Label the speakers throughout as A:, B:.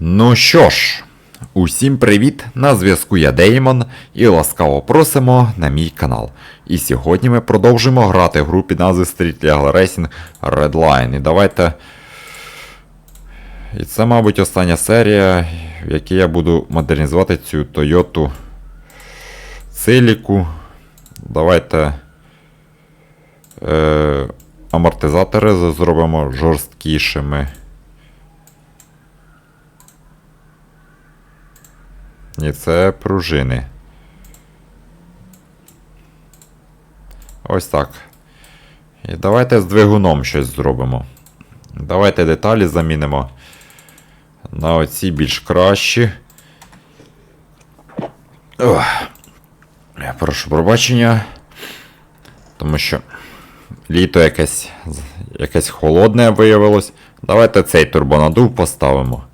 A: Ну що ж, усім привіт! На зв'язку я Деймон і ласкаво просимо на мій канал. І сьогодні ми продовжуємо грати в групі назви Street Legal Racing Redline. І давайте. І це, мабуть, остання серія, в якій я буду модернізувати цю Toyota Циліку. Давайте. Е, амортизатори зробимо жорсткішими. Ні, це пружини. Ось так. І давайте з двигуном щось зробимо. Давайте деталі замінимо на оці більш кращі. Ох. Я прошу пробачення. Тому що літо якесь, якесь холодне виявилось. Давайте цей турбонадув поставимо.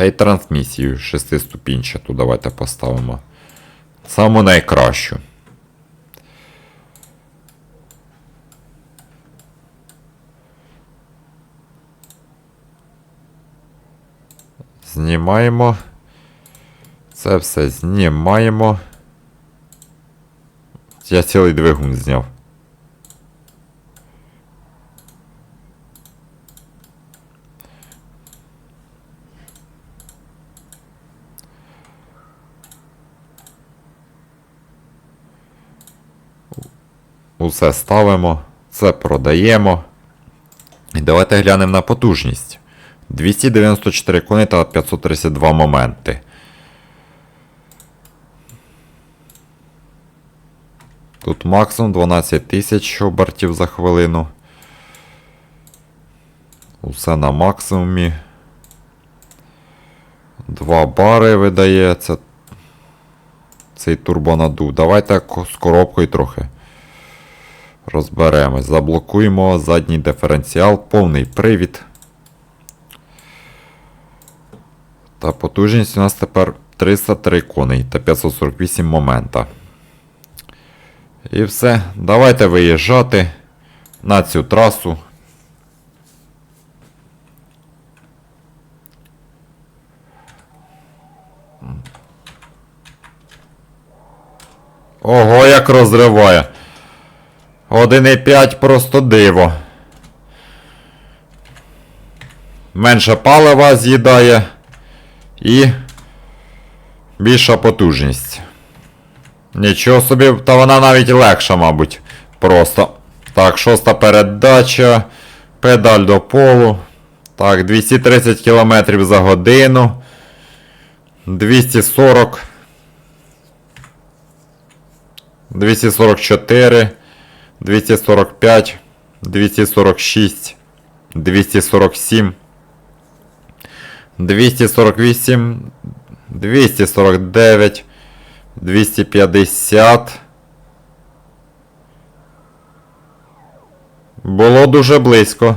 A: Та й трансмісію шестиступінчату давайте поставимо. Саму найкращу. Знімаємо. Це все знімаємо. Я цілий двигун зняв. Усе ставимо, це продаємо. І давайте глянемо на потужність. 294 коні та 532 моменти. Тут максимум 12 тисяч обертів за хвилину. Усе на максимумі. 2 бари видається. Цей турбонадув. Давайте з коробкою трохи розберемось. Заблокуємо задній диференціал, повний привід. Та потужність у нас тепер 303 коней та 548 момента. І все. Давайте виїжджати на цю трасу. Ого, як розриває. 1,5 просто диво. Менше палива з'їдає. І більша потужність. Нічого собі, та вона навіть легша, мабуть. Просто. Так, шоста передача. Педаль до полу. Так, 230 км за годину. 240. 244. 245. 246. 247. 248. 249. 250. Було дуже близько.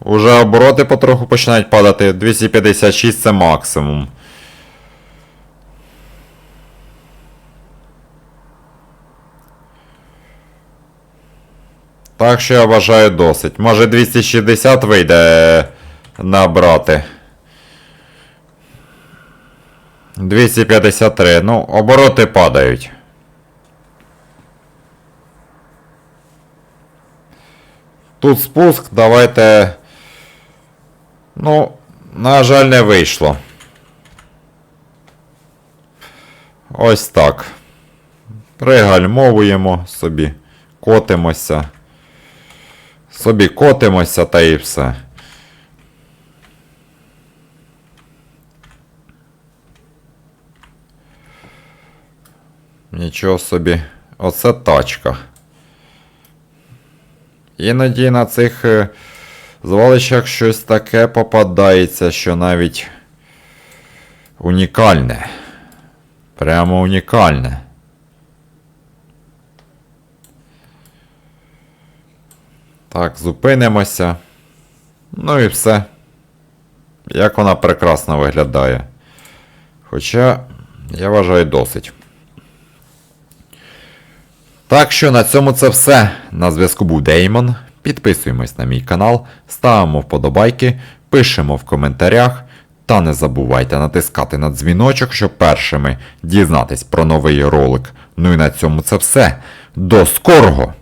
A: Уже обороти потроху починають падати. 256 це максимум. Так що я вважаю досить. Може 260 вийде набрати. 253. Ну, обороти падають. Тут спуск, давайте. Ну, на жаль, не вийшло. Ось так. Пригальмовуємо собі, котимося. Собі котимося та і все. Нічого собі. Оце тачка. Іноді на цих е, звалищах щось таке попадається, що навіть унікальне. Прямо унікальне. Так, зупинимося. Ну і все. Як вона прекрасно виглядає. Хоча, я вважаю, досить. Так що на цьому це все. На зв'язку був Деймон. підписуємось на мій канал, ставимо вподобайки, пишемо в коментарях. Та не забувайте натискати на дзвіночок, щоб першими дізнатись про новий ролик. Ну і на цьому це все. До скорого!